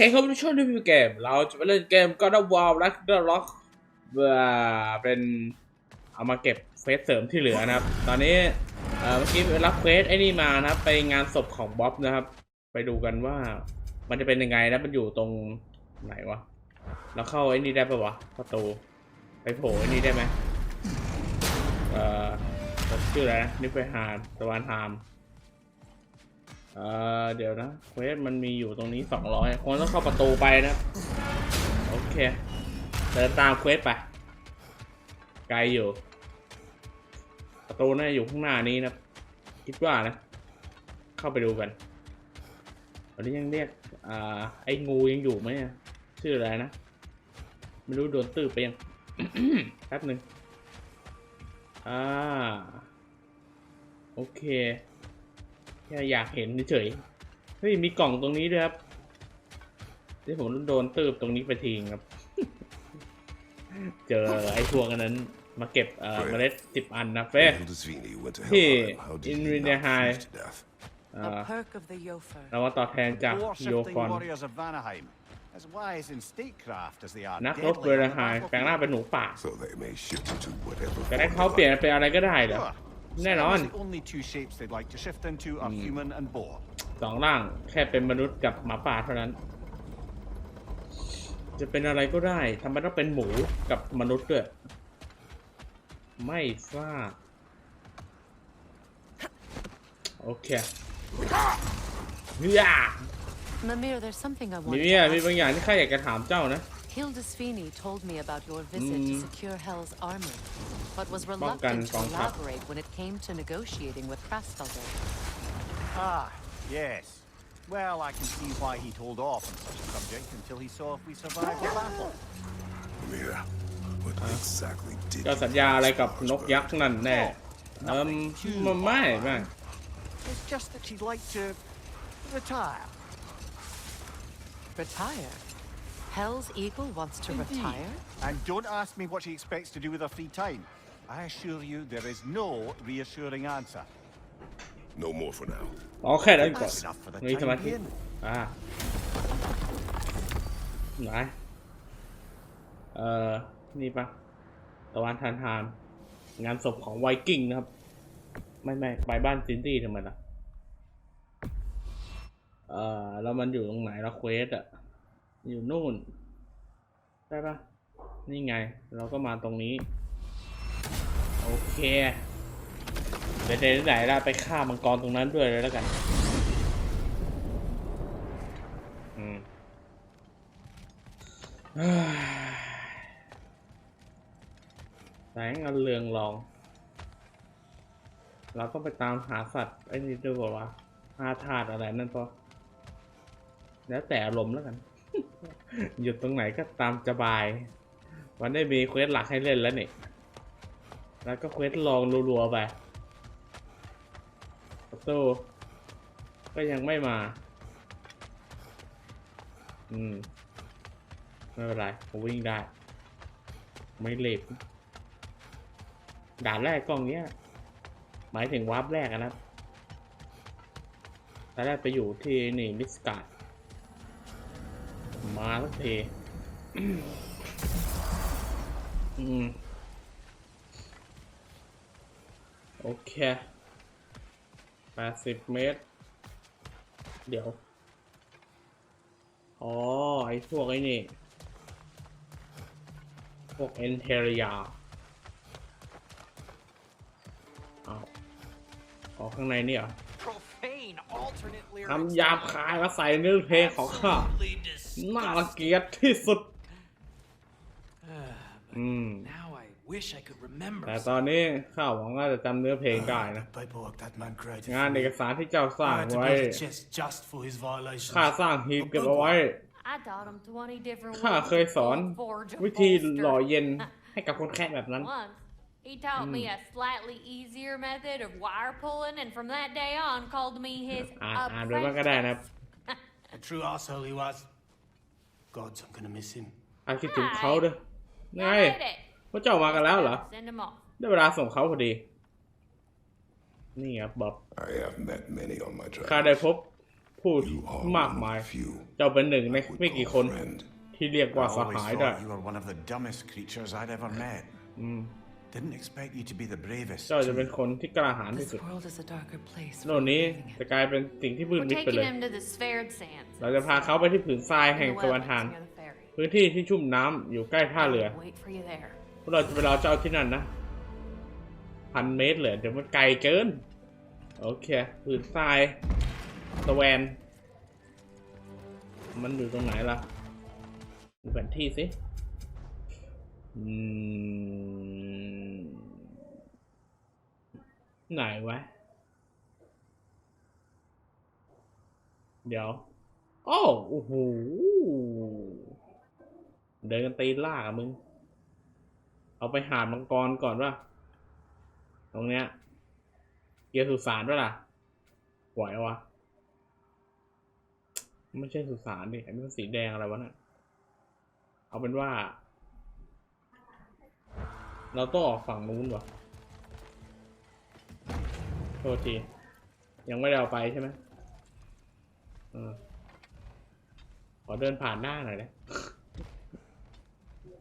เคครับในช่วงรีวิวเกม เราจะไปเล่นเกม God of War Ragnarok เพื่อเป็นเอามาเก็บเฟสเสริมที่เหลือนะครับ ตอนนี้เมื่อกี้รับเฟสไอ้นี่มานะครับ ไปงานศพของบ๊อบนะครับ ไปดูกันว่ามันจะเป็นยังไงแล้วมันอยู่ตรงไหนวะเราเข้าไอ้นี่ได้ปะวะประตูไปโผล่ไอ้นี่ได้ไหมเอ่อชื่ออะไรนะนิฟเฟฮานตะวันฮาม อ่อเดี๋ยวนะเควสมันมีอยู่ตรงนี้สองร้อยคนต้องเข้าประตูไปนะ โอเค เดินตามเควสไป ไกลอยู่ ประตูน่าอยู่ข้างหน้านี้นะ คิดว่านะ เข้าไปดูกันตอนนี้ยังเรียก อ่า ไอ้งูยังอยู่ไหมชื่ออะไรนะ ไม่รู้โดนตืบไปยัง แป๊บหนึ่งอ่า โอเค แค่อยากเห็นเฉยๆเฮ้ยมีกล่องตรงนี้ด้วยครับที่ผมโดนตืบตรงนี้ไปทิ้งครับ เจอไอ้พวกอันนั้นมาเก็บเอ่อเมล็ดสิบอันนะเฟ้ Hildesvini went to Hey, Helheim. How did in he Rinne not High. freeze to death? เอ่ A อ perk of the Yofer. เรามาตอบแทนจาก War โย shifting ฟอน warriors of Vanaheim, as wise in statecraft as they are นักรบ deadly เว on ล the ไฮแปลงร่างเป็นห battlefield. นูป่า So they may shift into whatever จะได้ form เขา they เปลี่ยน like. เป็นอะไรก็ได้เหรอ Sure. แน่นอน Sometimes the only two shapes they'd like to shift into are human and boar. สองร่างแค่เป็นมนุษย์กับหมาป่าเท่านั้น จะเป็นอะไรก็ได้ทำไมต้องเป็นหมูกับมนุษย์ด้วย ไม่ทราบโอเคเฮีย Mimir, there's something I มี want เนี่ย to มี ask. บางอย่างที่ข้าอยากจะถามเจ้านะ Hildesvini told me about your visit to Mm. secure Hell's armor, but wasป้องกัน reluctant ก to องทัพ elaborate when it came to negotiating with Krasfelder. Ah, yes. Well, I can see why he'd hold off on such a subject until he saw if we survived the battle. Mira, what exactly did เจ้า you สัญญาอะไรกับ promise นกยักษ์นั่นแน่ เอิมมันไม่ไม่ It's just that she'd like to retire. Retire? Hell's Eagle wants to Indeed. retire? And don't ask me what she expects to do with her free time. I assure you there is no reassuring answer. No more for now. อ๋อแค่นั้นก่อน That's enough for the มีสมา time ธิ being. อ่าไหนเอ่อนี่ปะตะวันทานทานงานศพของไวกิ้งนะครับ ไม่ไม่ไปบ้านซินดี้ทำไมล่ะ เอ่อแล้วมันอยู่ตรงไหนละเควสอะ อยู่นู่น ได้ปะนี่ไง เราก็มาตรงนี้ โอเคเดี๋ยวเดี๋ยวไหนล่ะไปฆ่ามังกรตรงนั้นด้วยเลยแล้วกัน อืมแสงอันเรืองรอง เราต้องไปตามหาสัตว์ไอ้นี่ด้วยบอกว่าวะหาธาตอะไรนั่นปะแล้วแต่อารมณ์แล้วกัน หยุดตรงไหนก็ตามสบายวันได้มีเควสหลักให้เล่นแล้วนี่ แล้วก็เควสลองรัวๆไปประตูก็ยังไม่มา อืม ไม่เป็นไรผมวิ่งได้ ไม่เล็บด่านแรกกล้องเนี้ย หมายถึงวาร์ปแรกอะนะตอนแรกไปอยู่ที่นี่มิสการ์ด มาสักทีอืมโอเคแปดสิบเมตร เดี๋ยว อ๋อ ไอ้พวกไอ้นี่ พวกเอนเทริยาอ้าวอ๋อข้างในนี่เหรอ profane alternate lyrics. คำหยาบคายมาใส่เนื้อเพลงของข้า Absolutely น่า disgusting. รังเกียจที่สุด อืม Now I wish I could remember. แต่ตอนนี้ข้าหวังว่าจะจำเนื้อเพลงได้นะ paperwork that man created. งาน for เอ me. กสารที่เจ้าสร้าง I had to ไว้ build a chest just for his violations. ข้าสร้างหีบเก็บเอาไว้ I taught him 20 different ข้า ways เคย to สอน forge a วิธี bolster. หล่อเย็นให้กับคนแค่แบบนั้น Once, he taught me a slightly easier method of wire pulling, and from that day on, called me his อ่านอ่านไว้บ้างก็ได้นะครับ apprentice. A true asshole he was. Gods, I'm gonna miss him. อาคิดถึงเขาด้วยไง I did it. พวกเจ้ามากันแล้วเหรอ Send him off. ได้เวลาส่งเขาพอดี นี่ครับบ๊อบ I have met many on my ข้า travels. ได้พบผู้ You are มาก one มาย of few เจ้าเป็นหนึ่งใน I would ไม่กี่ call คน friend. ที่เรียก I ว่าส always หายได้ thought you were one of the dumbest creatures I'd ever met. Didn't expect you to be the bravest. เจ้าจะเป็น too. คนที่กล้าหาญที่ This สุด world is a darker place. โลกนี้จะกลายเป็นสิ่งที่มืด We're มิดไปเล taking ย him to the Sverd Sands. เราจะพาเขาไปที่ผืนทรายแห่ง in the สวรร wetlands ทาน near the ferry. พื้นที่ที่ชุ่มน้ำอยู่ใกล้ท่าเรือ Wait for you there. พวกเราจะไปรอเจ้าที่นั่นนะพันเมตรเลยเดี๋ยวมันไกลเกิน โอเคผืนทรายตะแวน มันอยู่ตรงไหนล่ะดูแผนที่สิ อืม ไหนวะ เดี๋ยวโอ้โอ้โห เดินกันตีลากอะมึง เอาไปหาดมังกรก่อนว่า ตรงเนี้ย เกียร์สุสานด้วยล่ะไหววะ ไม่ใช่สุสานดิอันนี้มันสีแดงอะไรวะน่ะ เอาเป็นว่า เราต้องออกฝั่งนู้นวะ โทษที ยังไม่ได้เอาไปใช่ไหมอขอเดินผ่านหน้าหน่อยนะ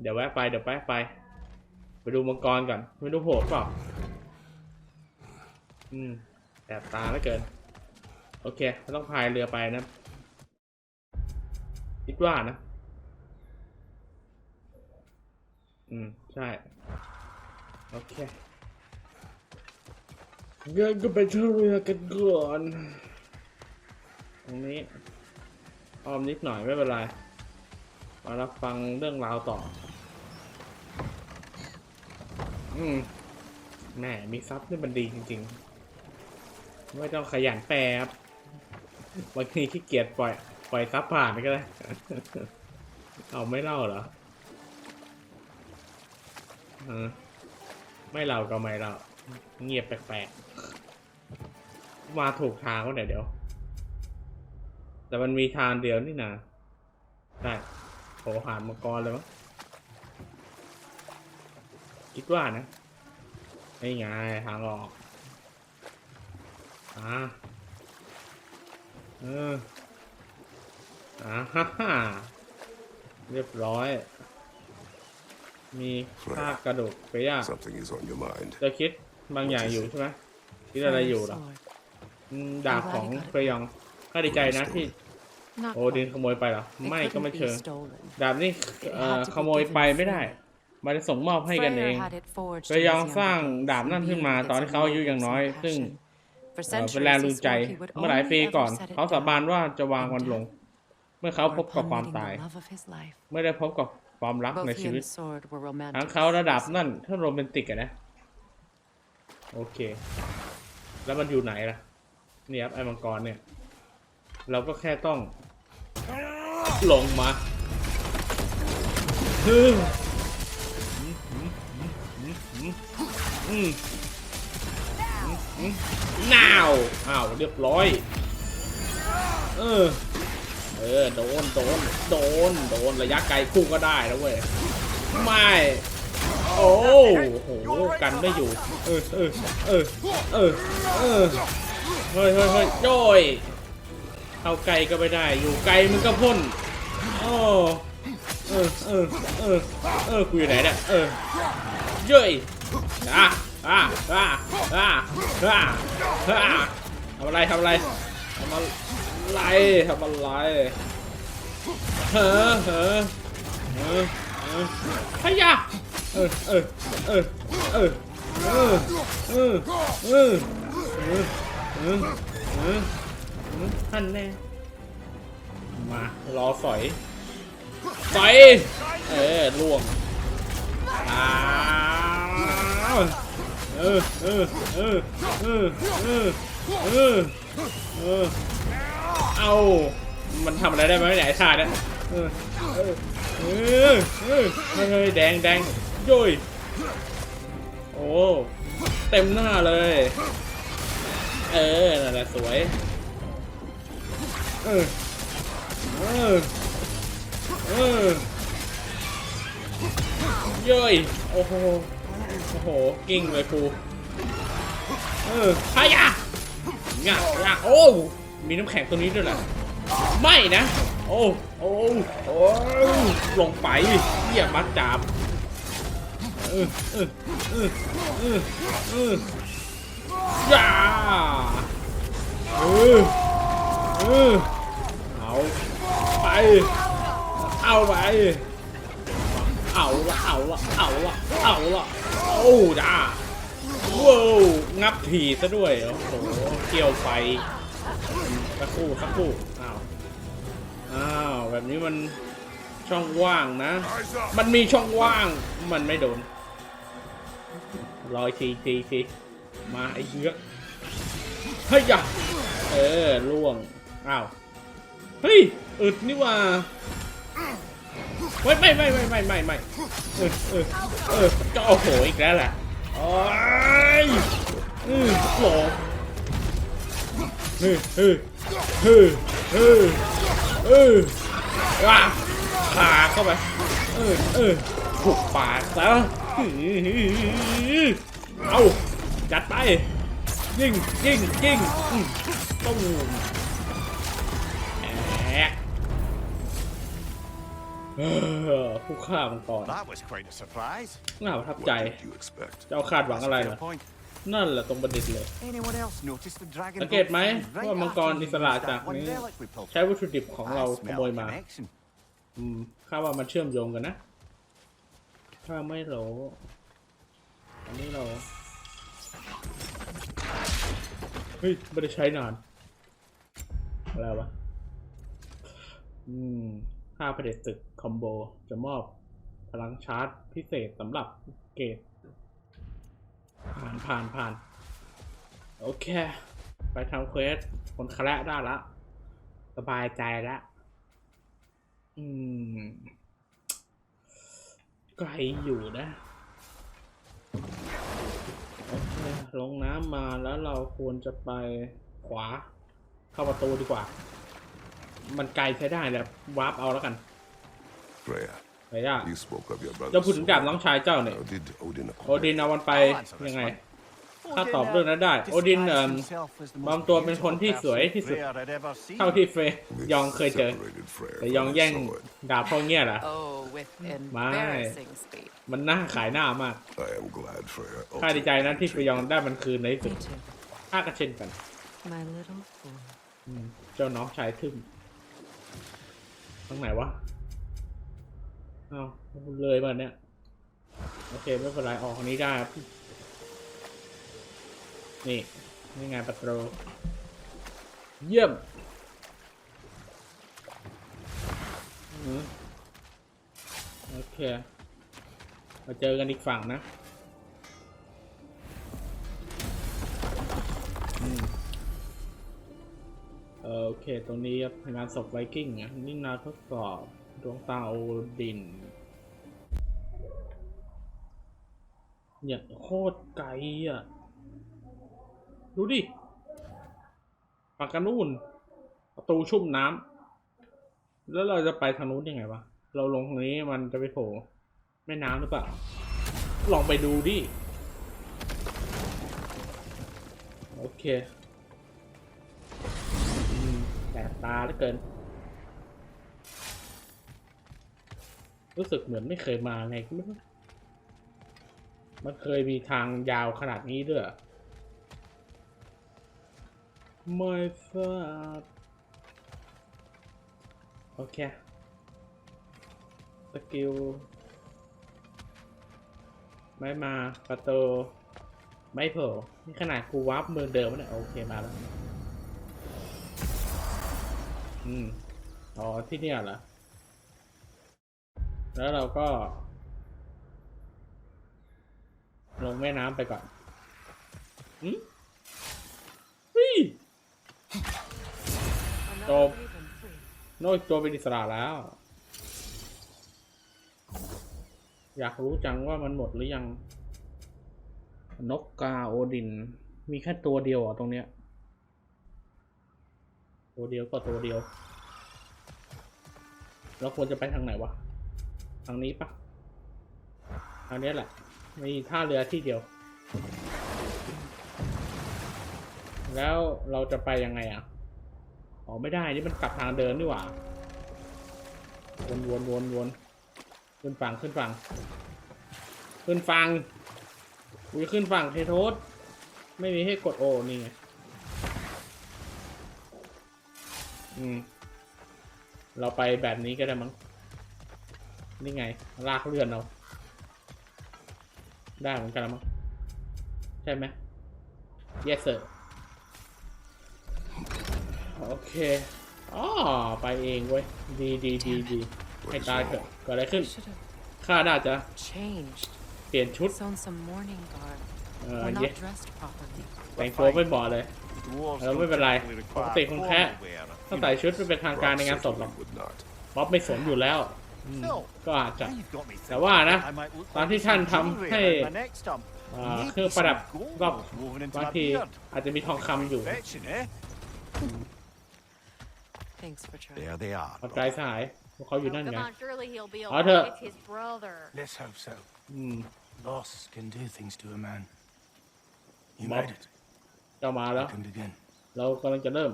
เดี๋ยวแวะไป เดี๋ยวแวะไป ไปดูมังกรก่อน ไม่รู้โหดเปล่าอืมแสบตาแล้วเกิน โอเคต้องพายเรือไปนะ คิดว่านะ อืม ใช่ โอเค งั้นก็ไปเที่ยวเรือกันก่อน ตรงนี้ออมนิดหน่อยไม่เป็นไรมารับฟังเรื่องราวต่อ อืมแหมมีซับนี่มันดีจริง ๆ ไม่ต้องขยันแปลครับบางทีขี้เกียจปล่อย ปล่อยซับผ่านก็ได้ เอาไม่เล่าเหรอเออไม่เล่าก็ไม่เล่า เงียบแปลกๆ มาถูกทางก็ไหนเดี๋ยว แต่มันมีทางเดียวนี่นะใช่โหหานมังกรเลยมั้งคิดว่านะนี่ไงทางออก อ่า เออ อ่าฮ่าฮ่าเรียบร้อย มีซากกระดูกไปย่า Something is on your mind. จะคิด บางอย่างอยู่ใช่ไหมคิดอะไรอยู่เหรอ Sword. อืมดาบของเฟยองก็ดีใจนะที่ Not โอดิน quite. ขโมยไปเหรอ It ไม่ก็ไม่ couldn't เชิง be stolen. ดาบนี่เอ่อขโมยไปไม่ได้ มันจะส่งมอบให้กันเอง Freyr had it forged เฟยอง in his สร้าง younger days, ดาบนั่นขึ้นมา imbued ตอน with ที่เขาอายุยังน้อย some ซึ่ง passion. For เอ่อเป็น centuries, แรง he จูงใจ swore he would เมื่อหลาย only ปี ever ก่อน set it เขาสา down บานว่าจะวางมันลง เมื่อเขาพบกับ or ความ upon ตาย meeting the love of his life. ไม่ได้พบกับความรัก Both ใน he ชี and วิต the sword were ทั้ง romantic. เขาระดับนั่นถ้าโรแมนติกอะนะ โอเค แล้วมันอยู่ไหนล่ะ เนี่ยครับไอ้มังกรเนี่ย เราก็แค่ต้อง ลงมาฮึมอืมนาวอ้าว เรียบร้อย เออ เออ โดน โดน โดน โดน ระยะไกลคู่ก็ได้แล้วเว้ย ไม่ โอ้โหกันไม่อยู่ เออเออเออเออเออเฮ้ยเฮ้ยเฮ้ยโจ้ยเข้าไกลก็ไม่ได้ อยู่ไกลมันก็พ่นโอ้เออเออเออเออกูอยู่ไหนเนี่ยเออเย้ยอะอะอะอะอะอะทำอะไรทำอะไรทำอะไรทำอะไรเฮ้อเฮ้อเฮ้อเฮ้อพยา เออเออเออเออเออเออเออเออเออเออท่านแน่มารอสอยสอยเออล่วงอ้าวเออเออเออเออเออเออเออเอามันทำอะไรได้ไหมเนี่ยไอ้ชาเนี่ยเออเออเออเออเฮ้ยแดงแดง ย้ยโอ้เต็มหน้าเลย เออนั่นแหละสวย เออ เออ เออเย้ยโอ้โห โอ้โห กิ้งเลยกูเออพายะงะงะโอ้ มีน้ำแข็งตัวนี้ด้วยเหรอไม่นะ โอ้ โอ้ โอ้ ลงไปเหี้ยมัดจับ เออเออเออเออเออย่าเออเออเอาไปเอาไปเอาละเอาละเอาละเอาละโอ้จ้าว้าวงับถีซะด้วยโอ้โหเกี่ยวไฟสักคู่สักคู่อ้าวอ้าวแบบนี้มันช่องว่างนะ มันมีช่องว่าง มันไม่โดน รอยทีทีทีมาไอ้เหี้ยเฮ้ยอย่าเออล่วง อ้าว เฮ้ย อึดนี่ว่าไม่ไม่ไม่ไม่ไม่ไม่ไม่เออเออเออจะโอ้โหอีกแล้วแหละโอ้ยอือโหลเฮ้ยเฮ้ยเฮ้ยเฮ้ยเออว้าขาเข้าไป เออเออถูกปากซะ เอาจัดไป ยิงยิงยิงอืมตุ้มแอะเออผู้ฆ่ามังกร That was quite a surprise. น่าประทับใจ What did you expect? เจ้าคาดหวัง That's อะไร a เหร fair อ point. นั่นแหละตรงประเด็นเลย Anyone else notice the dragon สังเกตไหม boat right ว่ามังกร after อิสระ we used จาก that one นี้ relic we pulled ใช้วัตถุดิบของเรา I ข smell โมย a มา connection. อืมข้าว่ามันเชื่อมโยงกันนะ ถ้าไม่รู้อันนี้เราเฮ้ยไม่ได้ใช้นาน อะไรวะ อืมค่าเผด็จศึกคอมโบ จะมอบพลังชาร์จพิเศษสำหรับเกตผ่านผ่านผ่าน โอเค ไปทำเควสคนคละได้ละ สบายใจละ อืม ไกลอยู่นะโอเคลงน้ำมาแล้วเราควรจะไปขวา เข้าประตูดีกว่า มันไกลใช้ได้แหละวาร์ปเอาแล้วกัน Freya, ไปย่า you spoke of your brother. เจ้าพูดถึงดาบน้องชายเจ้าเนี่ย How did Odin โอดินเอามันไป I'll answer this ยังไง one. ข้า Odin, ตอบเรื่องนั้นได้ uh, โอดินเอิ่ม disguised himself as the ปลอม most ตัวเป็นคนที่ beautiful สวยที่สุด Freya had ever seen. เท่าที่เฟย This ยองเคยเจอ separated Freya แต่ from ยอง his แย่ง sword. ดาบพ่อเงี้ยเหรอ Oh, with My. embarrassing speed. มันน่าขายหน้ามาก I am glad Freya ข้าดีใจนะที่เฟ ultimately ยองได้มันคืนในที่สุด Me too. ข้าก็เช่นกัน My little fool. อืมเจ้าน้องชายทึ่มทางไหนวะเอาวเลยมาเนี่ย โอเค ไม่เป็นไรออกทางนี้ได้ครับ นี่นี่ไงประตูเยี่ยมอโอเคมาเจอกันอีกฝั่งนะอืมเออโอเค ตรงนี้ครับงานศพไวกิ้งอะนี่นาทดสอบดวงตาโอดินเนี่ยโคตรไกลอะ ดูดิปากกันนู่น ประตูชุ่มน้ำแล้วเราจะไปทางนู้นยังไงวะ เราลงทางนี้มันจะไปโผล่แม่น้ำหรือเปล่า ลองไปดูดิ โอเคอแสบตาเหลือเกิน รู้สึกเหมือนไม่เคยมาไงก็ไม่รู้มันเคยมีทางยาวขนาดนี้ด้วยอ ไม่ทราบโอเค สกิล ไม่มาประตูไม่โผล่นี่ขนาดกูวาร์ปเมืองเดิมแล้วเนี่ย โอเค มาแล้ว อืม อ๋อ ที่เนี่ยเหรอ แล้วเราก็ ลงแม่น้ำไปก่อนอืมเฮ้ย Another Oh. raven free. โน้ยตัวเป็นอิสระแล้ว อยากรู้จังว่ามันหมดหรือยัง นกกาโอดิน มีแค่ตัวเดียวอะตรงเนี้ย ตัวเดียวก็ตัวเดียว เราควรจะไปทางไหนวะ ทางนี้ปะทางนี้แหละ มีท่าเรือที่เดียว แล้วเราจะไปยังไงอะ อ๋อไม่ได้นี่มันกลับทางเดินนี่หว่า วนวนวนวนขึ้นฝั่งขึ้นฝั่งขึ้นฝั่งอุ้ยขึ้นฝั่งเทโทสไม่มีให้กดโอนี่ไงอืมเราไปแบบนี้ก็ได้มั้งนี่ไง ลากเลื่อนเราได้เหมือนกันแล้วมั้งใช่ไหม yes sir โอเคอ๋อไปเองเว้ย ดีดีดีดีให้ตายเถอะเกิดอะไรขึ้น Should have ข้าน่าจะ changed. เปลี่ยนชุด Put on some mourning garb. เออ We're เย็ not dressed properly. แต่งตัวไม่เหมาะเลย Dwarves เออไม่เป็นไร don't typically ปกติ require คงแค่ formal wear, ต้อง you ใส่ know. ชุดไม่เป็นทางการใน Rob งานศพหรอก certainly would not. บ๊อบไม่สนอยู่แล้ว Still, ก็อาจจะ now you've got me แต่ว่านะ thinking I might look ตอน like ที่ท่าน some ทำ jewelry ให้ around my neck stump. อ่า Maybe เครื่องประดับ some gold รอบ woven into บาง my ที beard. อาจจะมีทองคำอยู่ Fetching, eh? Thanks for trying. There they are. ขอบใจสหายพวกเขาอยู่ Oh, นั่น come ไง on, surely he'll be I'll alright. do- It's his brother. Let's hope so. อืม Loss can do things to a man. You Bob. made it. เจ้ามาแล้ว Happened again. เรากำลังจะเริ่ม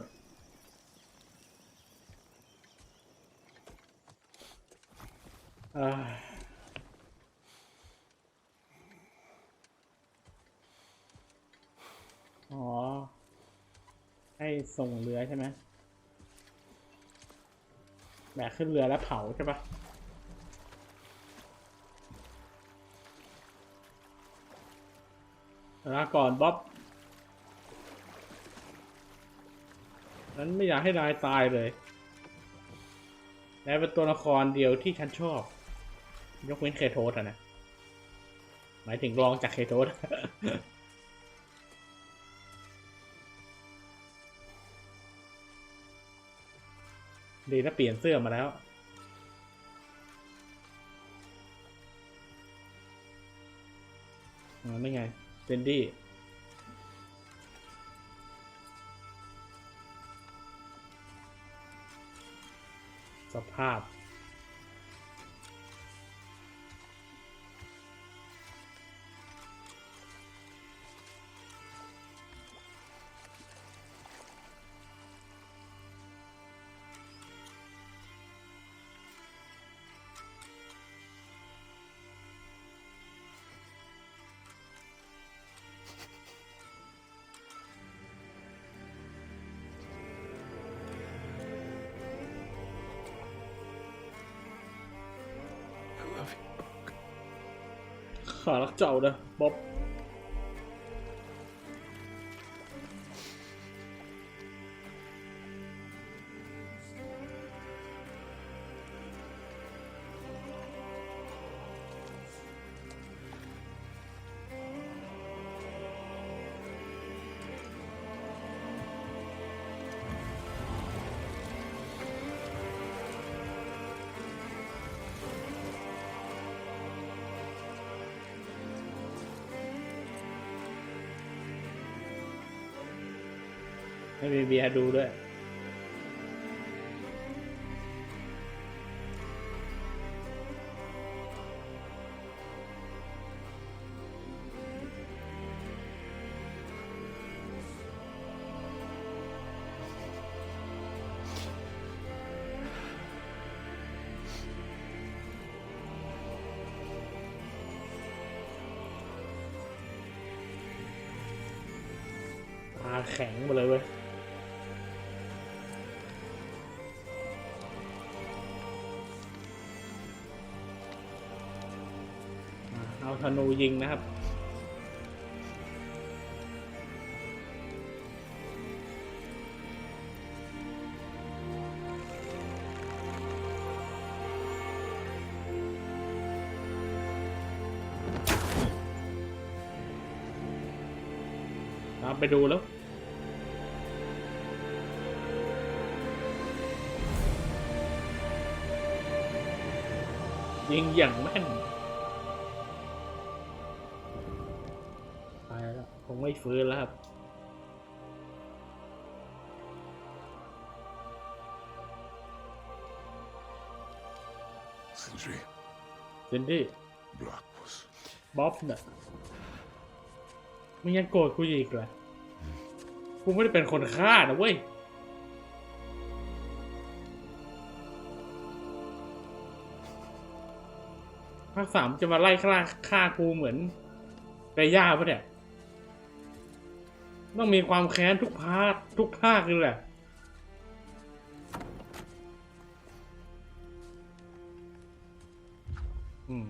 อ่าอ๋อ ให้ส่งเรือใช่ไหม แบกขึ้นเรือแล้วเผาใช่ปะลาก่อนบ๊อบนั้นไม่อยากให้นายตายเลยนายเป็นตัวละครเดียวที่ฉันชอบ ยกเว้นเคโทสอะนะ หมายถึงรองจากเคโทส ดีนะเปลี่ยนเสื้อมาแล้วอ๋อนี่ไงเซนดี้สภาพ ขารักเจ้านะบ๊อบ ไม่มีเบียร์ดูด้วย ตาแข็งหมดเลยเว้ย เอาธนูยิงนะครับ ตามไปดูแล้วยิงอย่าง แล้วคงไม่ฟื้นแล้วครับซินดี้บ๊อบเนี่ยมึงยังโกรธกูอีกเหรอกูไม่ได้เป็นคนฆ่านะเว้ยภาคสามจะมาไล่ฆ่าฆ่ากูเหมือนเรย่าปะเนี่ย ต้องมีความแค้นทุกพาร์ททุกภาคเลยแหละอืม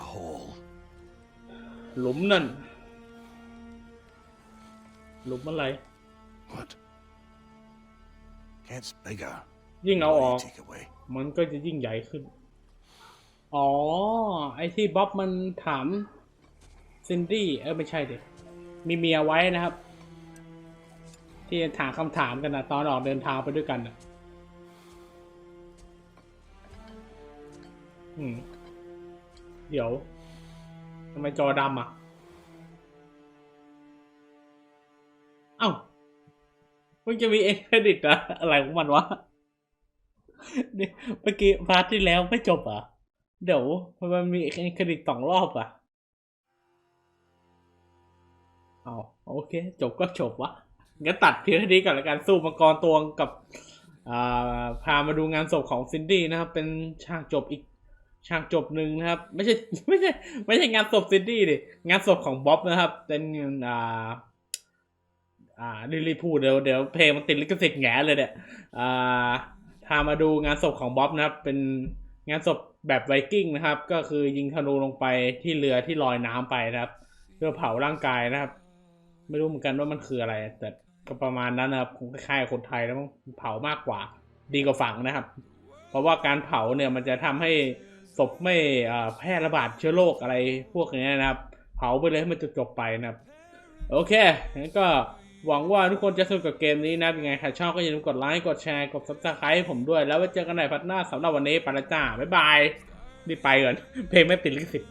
A hole. หลุมนั่น หลุมอะไร What? Gets bigger. ยิ่งเอาออก Take away. มันก็จะยิ่งใหญ่ขึ้น อ๋อ ไอ้ที่บ๊อบมันถามซินดี้ เออ ไม่ใช่เด็ มีเมียไว้นะครับ ที่ถามคำถามกันนะตอนออกเดินทางไปด้วยกันนะอืม เดี๋ยวทำไมจอดำอะ เอ้าเพิ่งจะมีเอ็นเครดิตอะอะไรของมันวะเมื่อกี้พาร์ทที่แล้วไม่จบเหรอะ เดี๋ยวมันมีเอ็นเครดิตสองรอบอะ เอาโอเค จบก็จบวะงั้นตัดเพียงเท่านี้ก่อนละกันสู้มังกรตวงกับอ่าพามาดูงานศพของซินดี้นะครับ เป็นฉากจบอีกฉากจบหนึ่งนะครับ ไม่ใช่ไม่ใช่ไม่ใช่งานศพซินดี้ดิงานศพของบ๊อบนะครับ เป็นอ่าอ่าดิลี่พูดเดี๋ยวเดี๋ยวเพลงมันติดลิขสิทธิ์แง่เลยเนี่ยอ่าพามาดูงานศพของบ๊อบนะครับ เป็นงานศพแบบไวกิ้งนะครับ ก็คือยิงธนูลงไปที่เรือที่ลอยน้ำไปนะครับ เพื่อเผาร่างกายนะครับ ไม่รู้เหมือนกันว่ามันคืออะไร แต่ก็ประมาณนั้นนะครับคล้ายๆคนไทยแล้วมั้งเผามากกว่า ดีกว่าฝังนะครับ เพราะว่าการเผาเนี่ยมันจะทำให้ศพไม่แพร่ระบาดเชื้อโรคอะไรพวกนี้นะครับ เผาไปเลยให้มันจบไปนะครับ โอเคงั้นก็หวังว่าทุกคนจะสนุกกับเกมนี้นะยังไงใครชอบก็อย่าลืมกดไลค์ กดแชร์ กด subscribe ให้ผมด้วย แล้วไว้เจอกันในพัดหน้าสำหรับวันนี้ไปละจ้า บ๊ายบาย นี่ไปก่อน เพลงไม่ติดลิขสิทธิ์